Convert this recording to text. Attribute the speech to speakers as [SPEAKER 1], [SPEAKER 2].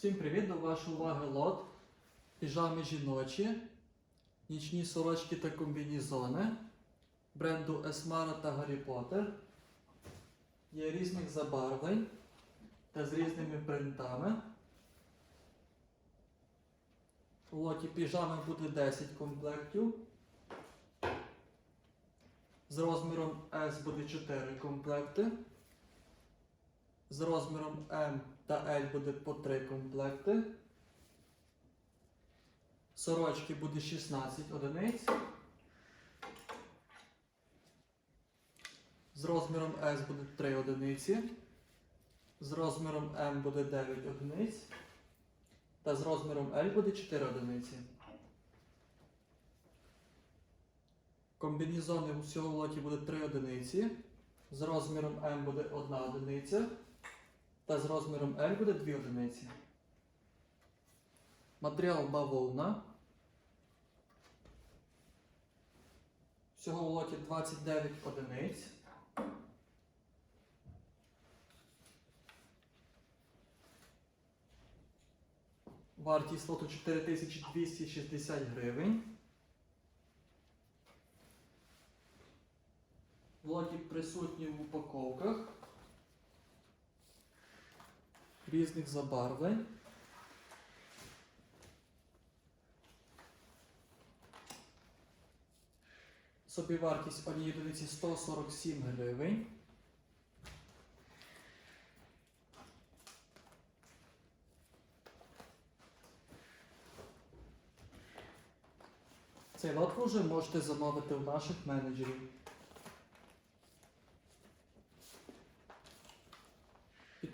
[SPEAKER 1] Всім привіт! До вашої уваги лот. Піжами жіночі, нічні сорочки та комбінізони бренду Есмара та Гаррі Поттер. Є різних забарвлень та з різними принтами. У лоті піжами буде 10 комплектів. З розміром S буде 4 комплекти. З розміром М та L буде по 3 комплекти. Сорочки буде 16 одиниць. З розміром S буде 3 одиниці. З розміром М буде 9 одиниць. Та з розміром L буде 4 одиниці. Комбінізони у всього лоті буде 3 одиниці. З розміром М буде 1 одиниця. Та з розміром L буде 2 одиниці. Матеріал бавовна. Всього в лоті 29 одиниць. Вартість лоту 4260 гривень. В лоті присутні в упаковках різних забарвлень. Собівартість однієї одиниці 147 гривень. Цей лот вже можете замовити у наших менеджерів.